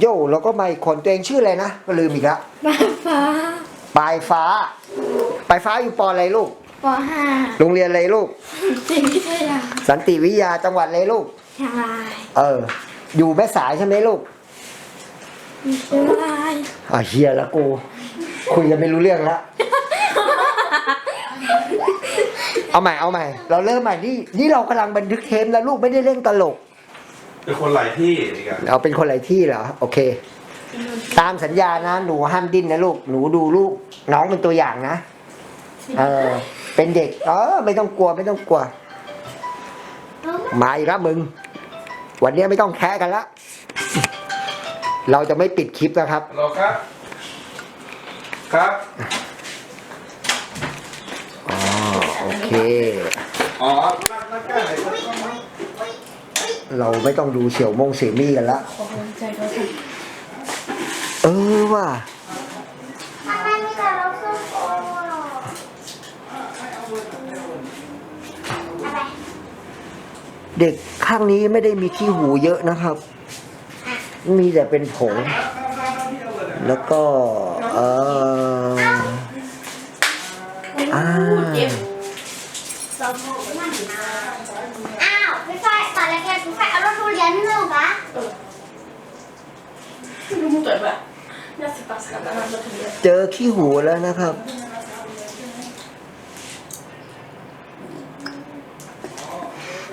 โย่แล้วก็มาอีกคนตัวเองชื่ออะไรนะ ก็ลืมอีกแล้วบ้านฟ้าปลายฟ้า ปลายฟ้าอยู่ปออะไรลูก ปห้าโรงเรียนอะไรลูกจิตวิทยาสันติวิทยาจังหวัดอะไรลูก เชียงรายเออ อยู่แม่สายใช่ไหมลูกเชียงรายอะเฮียแล้วกู คุยกันไม่รู้เรื่องแล้วเอาใหม่เอาใหม่ เราเริ่มใหม่นี่นี่เรากำลังบันทึกเทปแล้วลูกไม่ได้เล่นตลก เป็นคนหลายที่อีกอะเราเป็นคนหลายที่เหรอโอเค ตามสัญญานะหนูห้ามดิ้นนะลูกหนูดูลูกน้องเป็นตัวอย่างนะเออเป็นเด็กเออไม่ต้องกลัวไม่ต้องกลัวมาอีกแล้วมึง วันนี้ไม่ต้องแค่กันละเราจะไม่ปิดคลิปนะครับรอครับ ครับอ๋อโอเคอ๋อนักนักแก้ไหนก็ต้องมา เราไม่ต้องดูเสี่ยวมงเสี่ยวมี่กันละ ขอกำลังใจด้วยค่ะเออว่ะทำไมมีแต่เราส้มโออะไร เด็กข้างนี้ไม่ได้มีขี้หูเยอะนะครับ มีแต่เป็นผง แล้วก็เออ อ่าอ้าวพี่ฝ้ายตอนแรกๆพี่ฝ้ายเอารถทุเรียนให้ลูกเหรอ รู้มึงเแบบเจอขี้หูแล้วนะครับ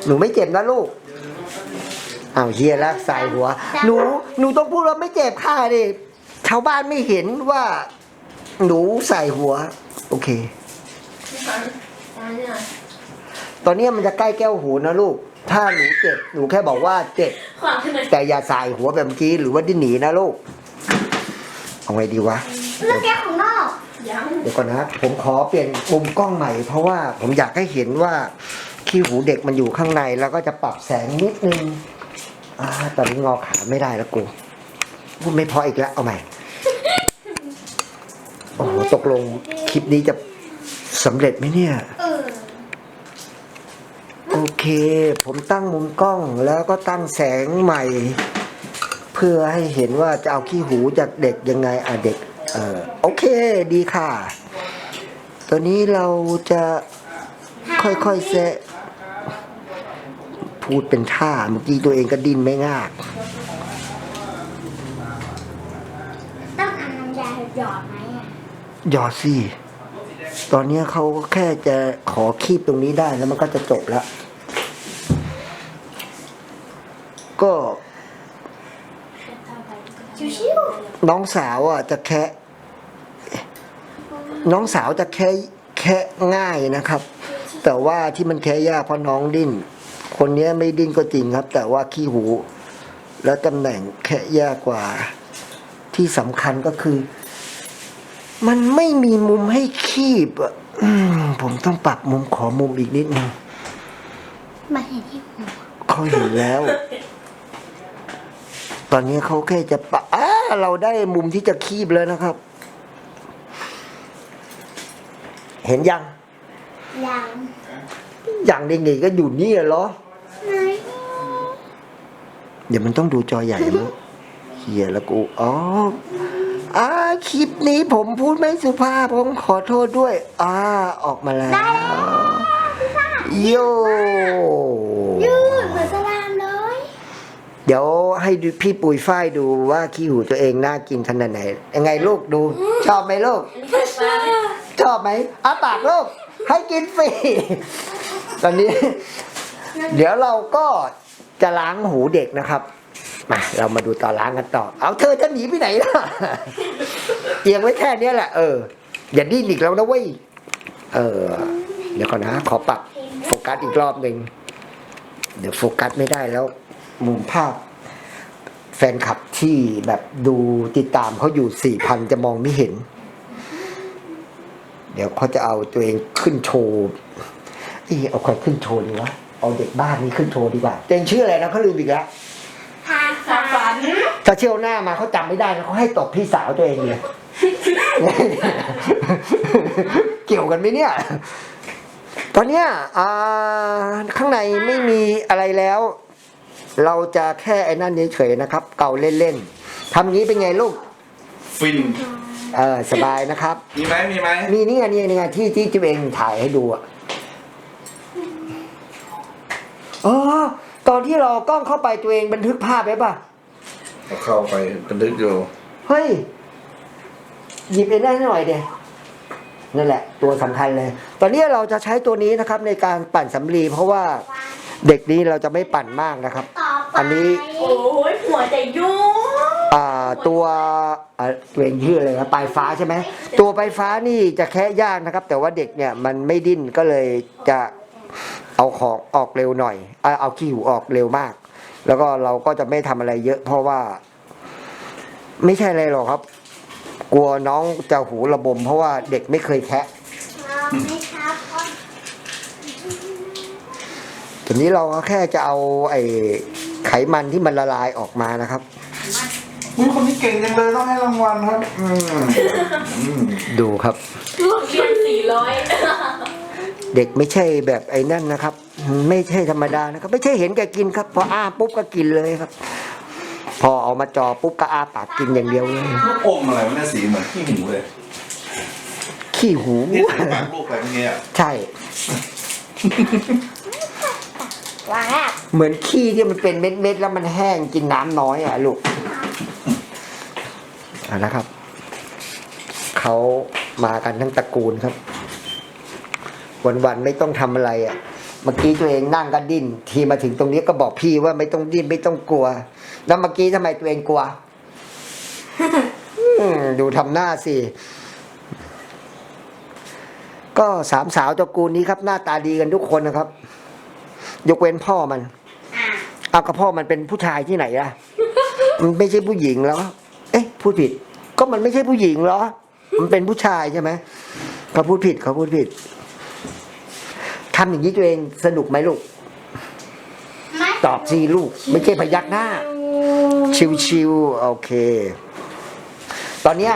หนูไม่เจ็บนะลูกอ้าวเฮียลักใส่หัว หนู หนูต้องพูดว่าไม่เจ็บค่ะดิชาวบ้านไม่เห็นว่า หนูใส่หัว โอเค ตอนนี้มันจะใกล้แก้วหูนะลูก ถ้าหนูเจ็บหนูแค่บอกว่าเจ็บแต่อย่าใส่หัวแบบเมื่อกี้หรือว่าดิ้นหนีนะลูก เอาไงดีวะเรื่องแก้วของนอกเดี๋ยวก่อนนะผมขอเปลี่ยนมุมกล้องใหม่เพราะว่าผมอยากให้เห็นว่าขี้หูเด็กมันอยู่ข้างในแล้วก็จะปรับแสงนิดนึงอ่าตอนนี้งอขาไม่ได้แล้วกูพูดไม่พออีกแล้วเอาใหม่ โอ้โหตกลงคลิปนี้จะสำเร็จไหมเนี่ย โอเค ผมตั้งมุมกล้องแล้วก็ตั้งแสงใหม่ เพื่อให้เห็นว่าจะเอาขี้หูจากเด็กยังไงอะเด็กเออโอเคดีค่ะตอนนี้เราจะค่อยๆเซะพูดเป็นท่าเมื่อกี้ตัวเองก็ดิ้นไม่งาก ต้องเอาน้ำยาหยอดไหมอะหยอดสิ ตอนนี้เขาแค่จะขอคีบตรงนี้ได้แล้วมันก็จะจบแล้ว ก็ชิวน้องสาวอะจะแคะน้องสาวจะแค่แค่ง่ายนะครับ แต่ว่าที่มันแค่ยากเพราะน้องดิ้น คนเนี้ยไม่ดิ้นก็จริงครับ แต่ว่าขี้หู แล้วตำแหน่งแค่ยากกว่า ที่สำคัญก็คือ มันไม่มีมุมให้คีบอะอืมผมต้องปรับมุมขอมุมอีกนิดนึงๆมาเห็นที่หัวเขาเห็นแล้ว ตอนนี้เขาแค่จะปะอ้าเราได้มุมที่จะคีบแล้วนะครับ เห็นยัง ยังอย่างเด็กๆก็อยู่นี่เหรอไหนเดี๋ยวมันต้องดูจอใหญ่มั้งเฮียแล้วกู อ๋ออ่าคลิปนี้ผมพูดไม่สุภาพ ผมขอโทษด้วย อ่า ออกมาแล้วโย ยืดเหมือนสลามเลย เดี๋ยวให้ดูพี่ปุยฝ้ายดูว่าขี้หูตัวเองน่ากินขนาดไหน ยังไงลูกดู ชอบไหมลูก ชอบไหมอาปากลูก ให้กินฟรี ตอนนี้ เดี๋ยวเราก็จะล้างหูเด็กนะครับ มาเรามาดูตอนล้างกันต่อ เอาเธอจะหนีไปไหนล่ะเอียงไว้แค่เนี้ยแหละ เออ อย่าดิ้นอีกแล้วนะเว้ย เออ เดี๋ยวก่อนนะ ขอปรับโฟกัสอีกรอบหนึ่ง เดี๋ยวโฟกัสไม่ได้แล้ว มุมภาพ แฟนคลับที่แบบดูติดตามเขาอยู่สี่พันจะมองไม่เห็น เดี๋ยวเขาจะเอาตัวเองขึ้นโชว์เอยเอาใครขึ้นโชว์ดีวะเอาเด็กบ้านนี้ขึ้นโชว์ดีกว่าตัวเองชื่ออะไรนะเขาลืมอีกแล้วทาฝันถ้าเชี่ยวหน้ามาเขาจำไม่ได้นะเขาให้ตบพี่สาวตัวเองเลยเกี่ยวกันไหมเนี่ย ตอนเนี้ยอ่าข้างในไม่มีอะไรแล้ว เราจะแค่ไอ้นั่นเฉยๆนะครับ เก่าเล่นทำงี้เป็นไงลูก ฟิน เออสบายนะครับ มีไหมมีไหมมีนี่ไงนี่ไงนี่ไงที่ที่ตัวเองถ่ายให้ดูอะอ๋อตอนที่เรากล้องเข้าไปตัวเองบันทึกภาพไว้ป่ะ เอาเข้าไปบันทึกอยู่เฮ้ย หยิบเองได้หน่อยเดียนั่นแหละ ตัวสำคัญเลย ตอนนี้เราจะใช้ตัวนี้นะครับในการปั่นสำลีเพราะว่าเด็กนี้เราจะไม่ปั่นมากนะครับ ต่อไป อันนี้โอ้ยหัวใจยุ่งอ่าตัวอ่าตัวเองชื่ออะไรนะปลายฟ้าใช่ไหมตัวปลายฟ้านี่จะแค่ยากนะครับ แต่ว่าเด็กเนี่ยมันไม่ดิ้นก็เลยจะเอาของออกเร็วหน่อยเอาเอาขี้หูออกเร็วมาก แล้วก็เราก็จะไม่ทำอะไรเยอะ เพราะว่า ไม่ใช่อะไรหรอกครับ กลัวน้องจะหูระบม เพราะว่าเด็กไม่เคยแคะเราไม่ครับก็ทีนี้เราก็แค่จะเอาไอ้ ไขมันที่มันละลายออกมานะครับ อุ้ยคนนี้เก่งจังเลยต้องให้รางวัลครับ อืมอืมดูครับเรียนสี่ร้อยเด็กไม่ใช่แบบไอ้นั่นนะครับ ไม่ใช่ธรรมดานะครับ ไม่ใช่เห็นแกกินครับ พออ้าปุ๊บก็กินเลยครับ พอเอามาจอปุ๊บก็อ้าปากกินอย่างเดียวเลย ลูกอมอะไรวะเนี่ยสีเหมือนขี้หมูเลยขี้หู นี่ใส่ปากลูกอะไรเมื่อกี้อะใช่ วางแล้วเหมือนขี้ที่มันเป็นเม็ดๆแล้วมันแห้งกินน้ำน้อยอะลูกเอ่านะครับ เขามากันทั้งตระกูลครับ วันๆไม่ต้องทำอะไรอะเมื่อกี้ตัวเองนั่งกันดิ้น ทีมาถึงตรงนี้ก็บอกพี่ว่าไม่ต้องดิ้นไม่ต้องกลัว แล้วเมื่อกี้ทำไมตัวเองกลัวอืมดูทำหน้าสิ ก็สามสาวตระกูลนี้ครับ หน้าตาดีกันทุกคนนะครับ ยกเว้นพ่อมันอะเอากับพ่อมันเป็นผู้ชายที่ไหนล่ะ มันไม่ใช่ผู้หญิงแล้ว เอ๊ะพูดผิด ก็มันไม่ใช่ผู้หญิงเหรอ มันเป็นผู้ชายใช่ไหมเขาพูดผิดเขาพูดผิดทำอย่างนี้ตัวเองสนุกไหมลูกไม่ตอบสิลูก ไม่ใช่พยักหน้า ชิวๆโอเค ตอนเนี้ย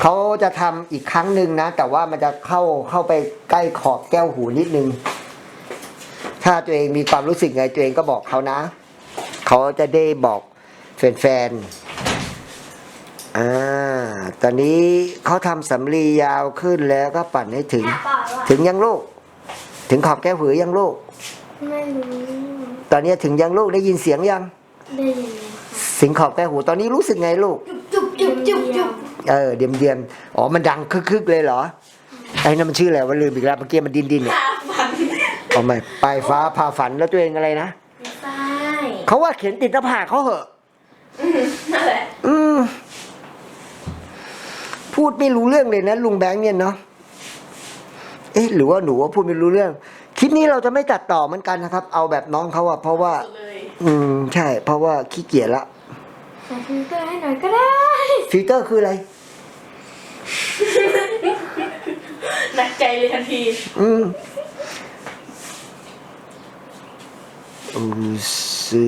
เขาจะทำอีกครั้งหนึ่งนะ แต่ว่ามันจะเข้าเข้าไปใกล้ขอบแก้วหูนิดนึง ถ้าตัวเองมีความรู้สึกไงตัวเองก็บอกเขานะ เขาจะได้บอกแฟนๆ อ่า ตอนนี้เขาทำสำลียาวขึ้นแล้วก็ปั่นให้ถึงแอบบอกว่าถึงยังลูก ถึงขอบแก้วหูยังลูก ไม่รู้ ตอนนี้ถึงยังลูกได้ยินเสียงยัง ได้ยินไหมสิงขอบแก้วหู ตอนนี้รู้สึกไงลูก จุบจุบจุบจุบเออ เดียมเดียมๆอ๋อ มันดังคึกๆเลยเหรอ ไอ้นั่นมันชื่ออะไรวะลืมอีกแล้วเมื่อกี้มันดินดินๆเนี่ยตาฝัน เอาไหมปลายฟ้าพาฝันแล้วตัวเองอะไรนะไม่ใช่เขาว่าเขียนติดหน้าผากเขาเหอะอืมนั่นแหละอืมพูดไม่รู้เรื่องเลยนะลุงแบงค์เนี่ยเนาะเอ๊ะหรือว่าหนูว่าพูดไม่รู้เรื่องคลิปนี้เราจะไม่ตัดต่อเหมือนกันนะครับ เอาแบบน้องเขาอะเพราะว่า สุดเลยอืม ใช่ เพราะว่าขี้เกียจละใส่ฟิลเตอร์ให้หน่อยก็ได้ฟิลเตอร์คืออะไร หนักใจเลยทันที อืมอืม สื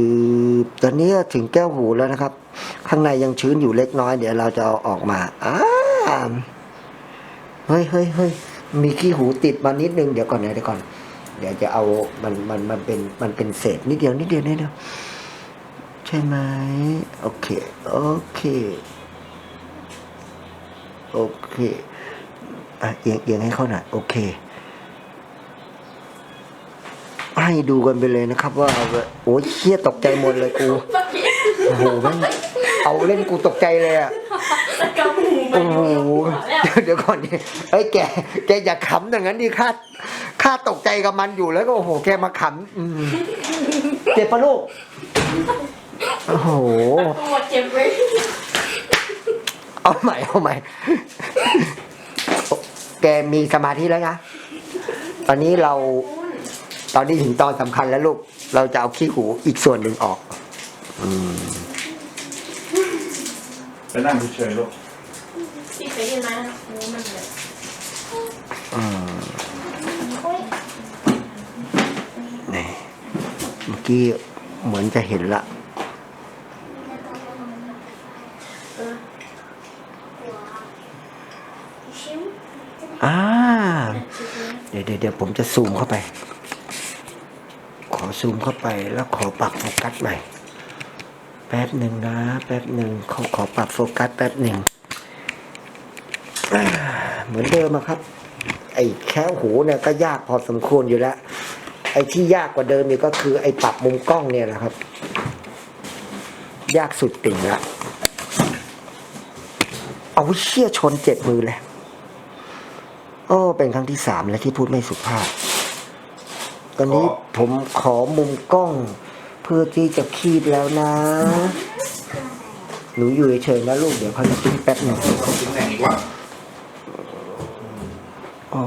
บตอนนี้ถึงแก้วหูแล้วนะครับ ข้างในยังชื้นอยู่เล็กน้อย เดี๋ยวเราจะเอาออกมาอ้าเฮ้ยเฮ้ยเฮ้ยมีขี้หูติดมานิดนึงเดี๋ยวก่อนนะเดี๋ยวก่อน เดี๋ยวจะเอามันมันมันเป็นมันเป็นเศษนิดเดียวนิดเดียวนิดเดียวใช่ไหมโอเคโอเคโอเคอะเอียงเอียงให้เขาหน่อยโอเค ให้ดูกันไปเลยนะครับ ว่าโอ้ยเครียดตกใจหมดเลยกูโอ้โหแม่งเอาเล่นกูตกใจเลยอะตะกำหูไปโอ้โหเดี๋ยวก่อนดิเอ้ยแกแกอย่าขำอย่างนั้นดิข้าข้าตกใจกับมันอยู่แล้วก็โอ้โหแกมาขำเจ็บปะลูกโอ้โหเจ็บเลยเอาใหม่เอาใหม่ แกมีสมาธิแล้วนะตอนนี้เรา ตอนนี้ถึงตอนสำคัญแล้วลูก เราจะเอาขี้หูอีกส่วนหนึ่งออกอืมไปนั่งเฉยๆลูกติดไปยังไงหูมันเลยอืมนี่เมื่อกี้เหมือนจะเห็นละเออชิมอ่าเดี๋ยวเดี๋ยวเดี๋ยวผมจะซูมเข้าไปขอ ซูมเข้าไปแล้วขอปรับโฟกัสใหม่ แป๊บหนึ่งนะ แป๊บหนึ่งเขอขอปรับโฟกัสแป๊บหนึ่งเหมือนเดิมครับ ไอ้แค่หูเนี่ยก็ยากพอสมควรอยู่แล้ว ไอ้ที่ยากกว่าเดิมนี่ก็คือไอ้ปรับมุมกล้องเนี่ยแหละครับ ยากสุดติ่งละเอาเชี่ยชนเจ็บมือเลยโอ้เป็นครั้งที่สามแล้วที่พูดไม่สุภาพ ตอนนี้ผมขอมุมกล้อง เพื่อที่จะคีบแล้วนะ หนูอยู่เฉยๆนะลูกเดี๋ยวเขาจะปิ้งแป๊บหนึ่งกินไหนอีกวะโอ้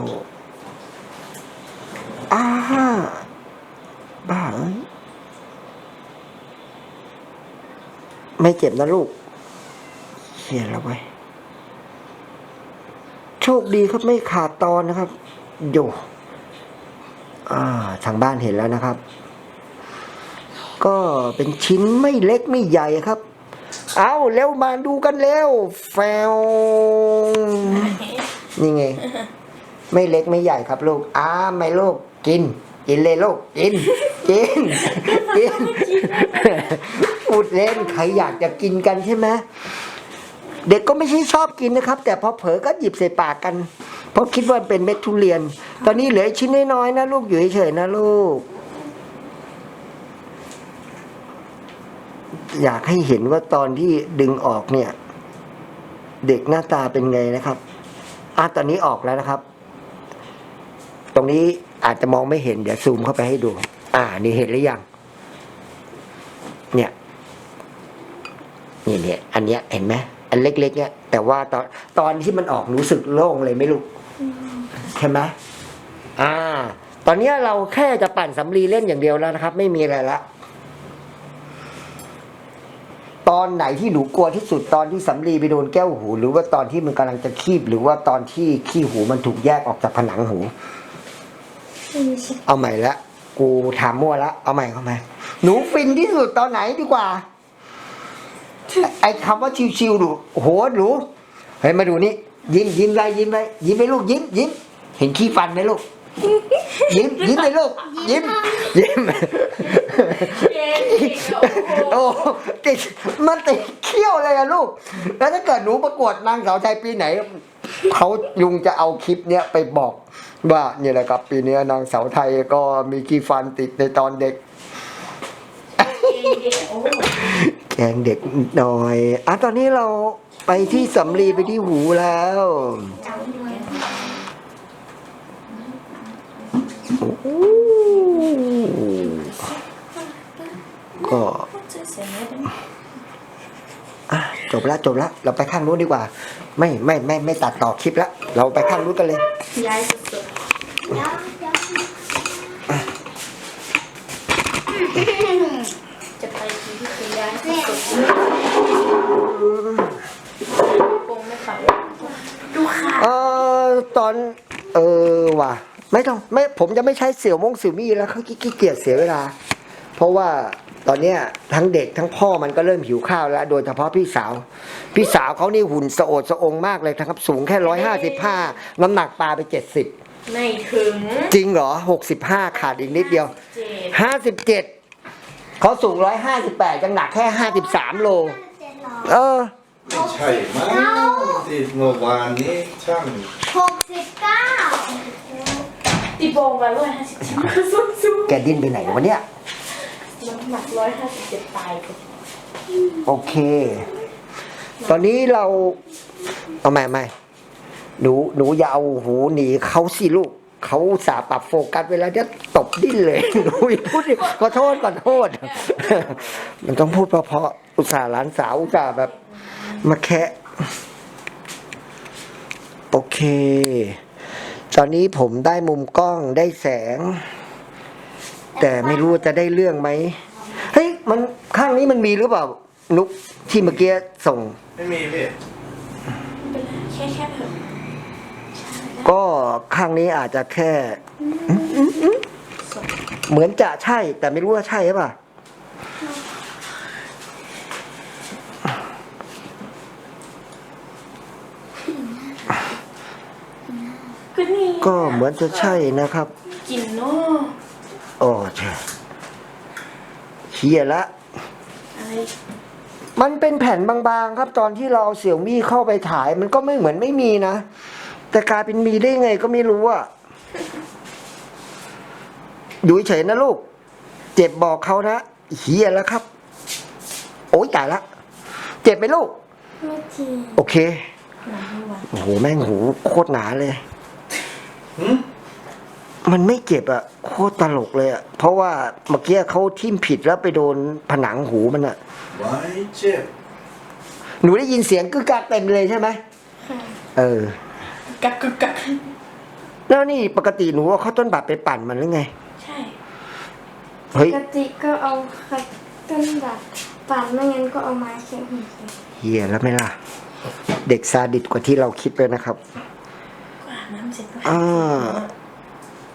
อาบ้าเอ้ยไม่เจ็บนะลูกเขียนแล้วไว้ยโชคดีครับไม่ขาดตอนนะครับโยอ่า ทางบ้านเห็นแล้วนะครับ ก็เป็นชิ้นไม่เล็กไม่ใหญ่ครับ เอาเร็วมาดูกันเร็วแฟวนี่ไง ไม่เล็กไม่ใหญ่ครับลูกอ้าไม่ลูกกิน กินเลยลูกกิน กินกินพูดเล่นใครอยากจะกินกันใช่ไหมเด็กก็ไม่ใช่ชอบกินนะครับ แต่พอเผลอก็หยิบใส่ปากกัน เพราะคิดว่าเป็นเม็ดทุเรียน ตอนนี้เหลือชิ้นน้อยๆนะลูกอยู่เฉยๆนะลูก อยากให้เห็นว่าตอนที่ดึงออกเนี่ย เด็กหน้าตาเป็นไงนะครับอะตอนนี้ออกแล้วนะครับ ตรงนี้อาจจะมองไม่เห็นเดี๋ยวซูมเข้าไปให้ดู อ่า นี่เห็นหรือยัง เนี่ย นี่เนี่ยอันเนี้ยเห็นไหม อันเล็กๆเนี่ยแต่ว่าตอนตอนที่มันออกรู้สึกโล่งเลยไหม่ลูกใช่ไหมอ่า ตอนเนี้ยเราแค่จะปั่นสำลีเล่นอย่างเดียวแล้วนะครับ ไม่มีอะไรละ ตอนไหนที่หนูกลัวที่สุดตอนที่สำลีไปโดนแก้วหู หรือว่าตอนที่มันกำลังจะคีบ หรือว่าตอนที่ขี้หูมันถูกแยกออกจากผนังหู เอาใหม่ละ กูถามมั่วละ เอาใหม่เข้ามาหนูฟินที่สุดตอนไหนดีกว่า ไอ้คำว่าชิวๆดูโอ้โหหนูเฮ้ยมาดูนี่ยิ้มยิ้มไรยิ้มไรยิ้มไปลูกยิ้มยิ้มเห็นขี้ฟันไหมลูก ยิ้มยิ้มไปลูก ยิ้มยิ้มเย้โอ้ติดมันติดเขี้ยวเลยอะลูก แล้วถ้าเกิดหนูประกวดนางสาวไทยปีไหนเขายุงจะเอาคลิปเนี้ยไปบอกว่าเนี่ยแหละครับปีเนี้ยนางสาวไทยก็มีขี้ฟันติดในตอนเด็กโอ้แก ล้งเด็กหน่อยอะตอนนี้เราไปที่สำลีไปที่หูแล้วโอ้โหก็จบละจบละเราไปข้างนู้นดีกว่า ไม่ไม่ไม่ไม่ตัดต่อคลิปละเราไปข้างนู้นกันเลยย้ายสุดแล้วเดี๋ยวๆ ย้ายสุดๆคงไม่ฝันดูค่ะเออตอนเออว่ะ ไม่ต้องไม่ผมจะไม่ใช้เสี่ยวมงเสี่ยวมี่แล้วเขาขี้เกียจเสียเวลา เพราะว่าตอนเนี้ยทั้งเด็กทั้งพ่อมันก็เริ่มหิวข้าวแล้ว โดยเฉพาะพี่สาว พี่สาวเขานี่หุ่นสะโอดสะองมากเลยนะครับ สูงแค่ร้อยห้าสิบห้าน้ำหนักปลาไปเจ็ดสิบไม่ถึง จริงเหรอหกสิบห้าขาดอีกนิดเดียวเจ็ดห้าสิบเจ็ด เขาสูงร้อยห้าสิบแปดยังหนักแค่ห้าสิบสามโล เจ็ดหรอเออ ไม่ใช่มั้งที่เมื่อวานนี้ช่างหกสิบเก้าตีโบงมาร้อยห้าสิบเจ็ดส้นสูงแกดิ้นไปไหนวะเนี่ย น้ำหนักร้อยห้าสิบเจ็ดตายไปโอเค ตอนนี้เรา เอาใหม่ใหม่หนู หนูอย่าเอาหูหนีเขาสิลูก เขาสาห์ปรับโฟกัสเวลาจะตบดิ้นเลยหนูอย่าพูดดิขอโทษขอโทษ มันต้องพูดเพราะๆอุตส่าห์หลานสาวอุตส่าห์แบบ มาแคะโอเค ตอนนี้ผมได้มุมกล้องได้แสง แต่ไม่รู้ว่าจะได้เรื่องไหมเฮ้ยมันข้างนี้มันมีหรือเปล่า นุกที่เมื่อกี้ส่ง ไม่มีพี่เป็นไรแค่แค่เถอะ ก็ข้างนี้อาจจะแค่ เหมือนจะใช่ แต่ไม่รู้ว่าใช่หรือเปล่าก็เหมือนจะใช่นะครับ กินเนาะโอ้ใช่เชียละมันเป็นแผ่นบางๆ ครับ ตอนที่เราเอาเสี่ยวมี่เข้าไปถ่าย มันก็ไม่เหมือนไม่มีนะ แต่กลายเป็นมีได้ไงก็ไม่รู้อะอยู่เฉยๆนะลูก เจ็บบอกเขานะเฮียแล้วครับ โอ้ยตายละ เจ็บไหมลูก ไม่จริงโอเคหนังไม่วันโอ้โหแม่งหูโคตรหนาเลยหืมมันไม่เจ็บอะโคตรตลกเลยอะเพราะว่าเมื่อกี้เขาทิ่มผิดแล้วไปโดนผนังหูมันอะไว้เจ็บ หนูได้ยินเสียงกึกกักเต็มเลยใช่ไหมค่ะเออ กักกักกักแล้วนี่ปกติหนูเอาข้าวต้นบัตรไปปั่นมันหรือไง ใช่เฮ้ยปกติก็เอาคัตต้นแบบปั่นไม่งั้นก็เอาไม้เสียบหัวเสียบเฮียแล้วไหม่ล่ะ เด็กซาดิสกว่าที่เราคิดไปนะครับ ก็อาบน้ำเสร็จก็อ่า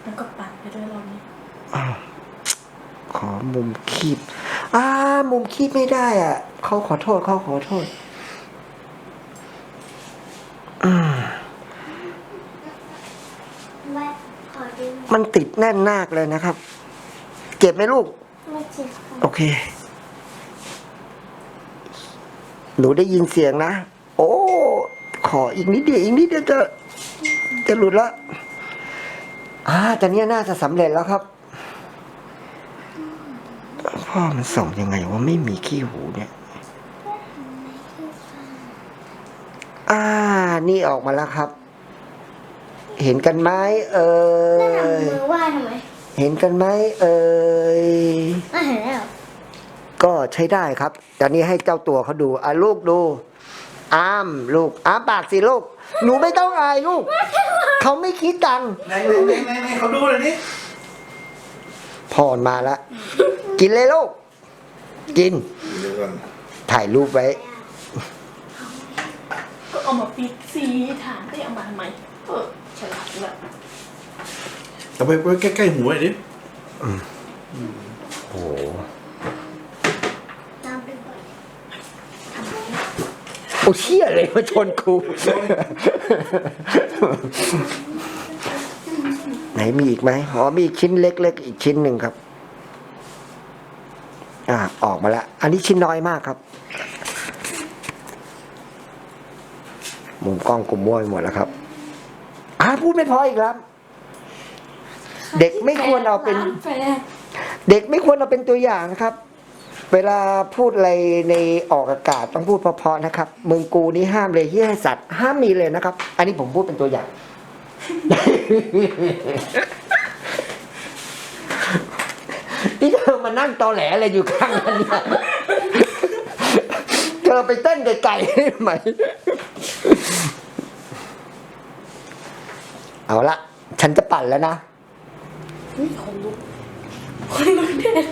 แล้วก็ปั่นไปด้วยรอบนี้อ้าวขอมุมคีบ อ่า มุมคีบไม่ได้อะ เขาขอโทษเขาขอโทษ อืม แม่ขอดู มัน ติดแน่นมากเลยนะครับ เจ็บไหมลูก ไม่เจ็บค่ะโอเค หนูได้ยินเสียงนะ โอ้ ขออีกนิดเดียว อีกนิดเดียวจะจะหลุดละอ่าแต่เนี้ยน่าจะสำเร็จแล้วครับ พ่อมันส่งยังไงว่าไม่มีขี้หูเนี่ย อ่า นี่ออกมาแล้วครับ เห็นกันไหมเอ่แล้วทำยมือไหว้ทำไมเห็นกันไหมเอ่ยไม่เห็นแล้วก็ใช้ได้ครับตอนนี้ให้เจ้าตัวเขาดูอะลูกดู อ้ามลูกอ้ามปากสิลูก หนูไม่ต้องอายลูก เขาไม่คิดตังค์ไหนไหนไหนไหนไหนเขาดูเลยนี่พอนมาแล้วกินเลยลูก กิน เดี๋ยวก่อนถ่ายรูปไว้ ก็เอามาปิดสีถามก็เอามาทำไมเออ ฉลาดเลยเอาไปไว้ใกล้ๆหูหน่อยดิโอ้น้ำเป็นบ่อยโอ้เชี่ยเลยมาชนกู ไหนมีอีกไหมอ๋อมีอีกชิ้นเล็กๆอีกชิ้นหนึ่งครับ อ่า ออกมาแล้วอันนี้ชิ้นน้อยมากครับ มุมกล้องกลุ่มมั่วไปหมดแล้วครับ พูดไม่พออีกแล้ว เด็กไม่ควรเอาเป็นร้แฟร์เด็กไม่ควรเอาเป็นตัวอย่างนะครับ เวลาพูดอะไรในออกอากาศต้องพูดเพราะๆนะครับมึงกูนี่ห้ามเลยเฮียสัตว์ห้ามมีเลยนะครับ อันนี้ผมพูดเป็นตัวอย่าง ที่เธอมานั่งตอแหลอะไรอยู่ข้างนั้นเนี่ย เธอไปเต้นไก่ๆได้ไหม เอาละฉันจะปั่นแล้วนะนี่คนลุกคนลุกแดด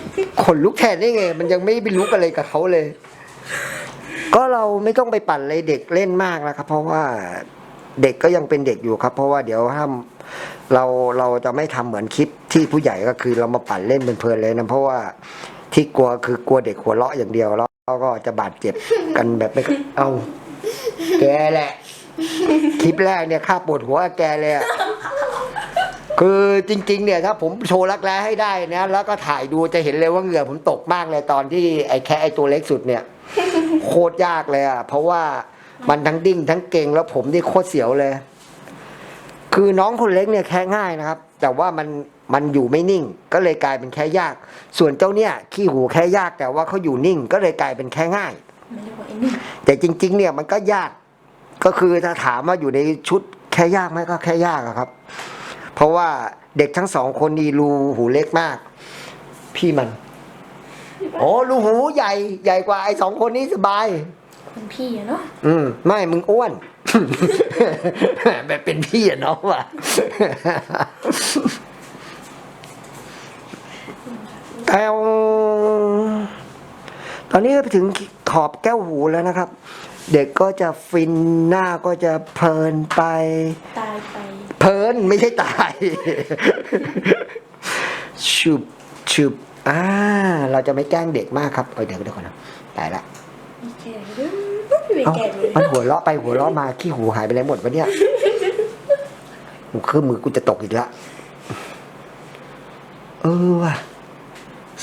ขนลุกแทนได้ไง มันยังไม่ไปลุกอะไรกับเขาเลย ก็เราไม่ต้องไปปั่นเลยเด็กเล่นมากนะครับ เพราะว่าเด็กก็ยังเป็นเด็กอยู่ครับ เพราะว่าเดี๋ยวถ้าเราเราจะไม่ทำเหมือนคลิปที่ผู้ใหญ่ก็คือเรามาปั่นเล่นเป็นเพลินๆเลยนะเพราะว่าที่กลัวคือกลัวเด็กหัวเราะอย่างเดียวแล้วเราก็จะบาดเจ็บกันแบบไม่เอา แกแหละ คลิปแรกเนี่ยค่าปวดหัวแกเลยอะ คือจริงๆเนี่ยถ้าผมโชว์รักแร้ให้ได้นะแล้วก็ถ่ายดูจะเห็นเลยว่าเหงื่อผมตกมากเลยตอนที่ไอ้แค่ไอ้ตัวเล็กสุดเนี่ย โคตรยากเลยอะเพราะว่ามันทั้งดิ้งทั้งเก่งแล้วผมนี่โคตรเสียวเลย คือน้องคนเล็กเนี่ยแค่ง่ายนะครับ แต่ว่ามันมันอยู่ไม่นิ่ง ก็เลยกลายเป็นแค่ยาก ส่วนเจ้าเนี่ยขี้หูแค่ยากแต่ว่าเขาอยู่นิ่ง ก็เลยกลายเป็นแค่ง่ายไม่เรียกว่าไอ้นี่แต่จริง ๆ เนี่ยมันก็ยาก ก็คือถ้าถามว่าอยู่ในชุดแค่ยากไหมก็แค่ยากอะครับ เพราะว่าเด็กทั้งสองคนนี่รูหูเล็กมาก พี่มัน โอ้รูหูใหญ่ใหญ่กว่าไอ้สองคนนี้สบายคนพี่อะเนาะอืม ไม่มึงอ้วน แบบเป็นพี่อะน้องว่ะ แต่ตอนนี้ไปถึงขอบแก้วหูแล้วนะครับ เด็กก็จะฟินหน้าก็จะเพลินไป ตายไปเพลิ นไม่ใช่ตาย ชุบชุบอ่า เราจะไม่แกล้งเด็กมากครับ เดี๋ยวเดี๋ยวก่อนนะตายล้ามันหัวเราะไปหัวเราะมาขี้หูหายไปไหนหมดวะเนี่ยหูคือมือกูจะตกอีกละเออว่ะ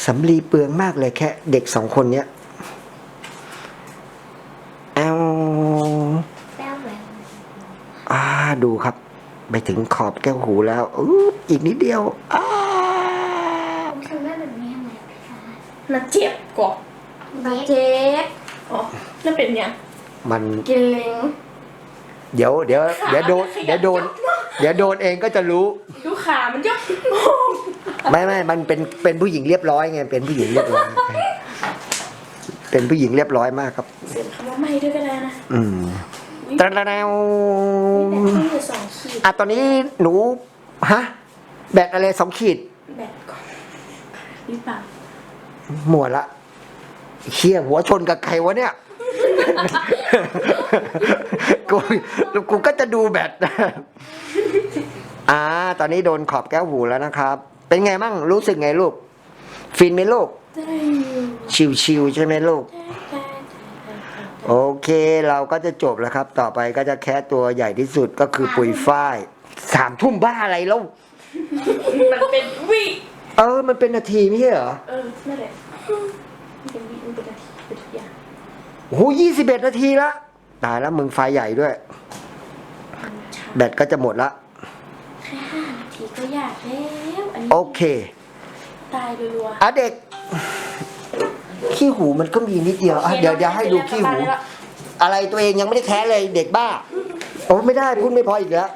สำลีเปลืองมากเลยแค่ เด็กสองคนเนี้ยเอาอ่าดูครับ ไปถึงขอบแก้วหูแล้วอู้อีกนิดเดียวอ้าผมทำได้แบบนี้ทำไมพี่คะน่าเจ็บก่อนบาดเจ็บอ๋อนั่นเป็นยังมันกินเล้งเดี๋ยวเดี๋ยวเดี๋ยวโดนเดี๋ยวโดนเดี๋ยวโดนเองก็จะรู้ ดูขามันยกไม่ไม่มันเป็นเป็นผู้หญิงเรียบร้อยไงเป็นผู้หญิงเรียบร้อย เป็นผู้หญิงเรียบร้อยมากครับ เสียงคำว่าไม่ด้วยก็ได้นะ อืมตะระแนวนี่แบตที่อยู่สองขีด อะตอนนี้หนูฮะแบตอะไรสองขีด แบตก่อนหรือเปล่าหมวดละเชี่ยหัวชนกับใครวะเนี่ย กูกูก็จะดูแบตอ่า ตอนนี้โดนขอบแก้วหูแล้วนะครับ เป็นไงมั่งรู้สึกไงลูก ฟินไหมลูก ได้อยู่ชิวๆใช่ไหมลูก ได้ โอเคเราก็จะจบแล้วครับ ต่อไปก็จะแค่ตัวใหญ่ที่สุดก็คือปุยฝ้ายสามทุ่มบ้าอะไรแล้ว มันเป็นวิเออ มันเป็นนาทีไม่ใช่เหรอ เออนั่นแหละมันเป็นวิมันเป็นนาทีเป็นทุกอย่างโอ้โหยี่สิบเอ็ดนาทีละ ตายแล้วมึงไฟใหญ่ด้วยมันช้าแบตก็จะหมดละ แค่ห้านาทีก็ยากแล้ว อันนี้โอเค ตายรัวๆ อะเด็ก ขี้หูมันก็มีนิดเดียวอะเดี๋ยวเดี๋ยวให้ดูขี้หู อะไรตัวเองยังไม่ได้แท้เลยเด็กบ้าโอ้ไม่ได้พูดไม่พออีกแล้ว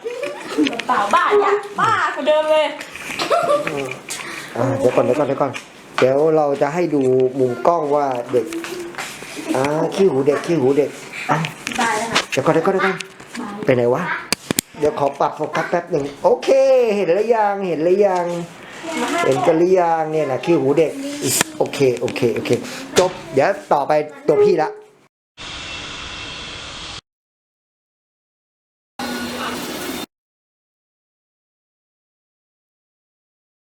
เปล่าบ้าอย่าบ้ากว่าเดิมเลยอะเดี๋ยวก่อนเดี๋ยวก่อนเดี๋ยวก่อนเดี๋ยวเราจะให้ดูมุมกล้องว่าเด็กอ่าขี้หูเด็กขี้หูเด็กอะตายแล้วค่ะเดี๋ยวก่อนเดี๋ยวก่อนเดี๋ยวก่อนไปไหนวะเดี๋ยวขอปรับโฟกัสแป๊บหนึ่งโอเค เห็นหรือยังเห็นหรือยัง เห็นกันหรือยังเนี่ยนะขี้หูเด็ก โอเค โอเค โอเค จบ เดี๋ยวต่อไปตัวพี่ละ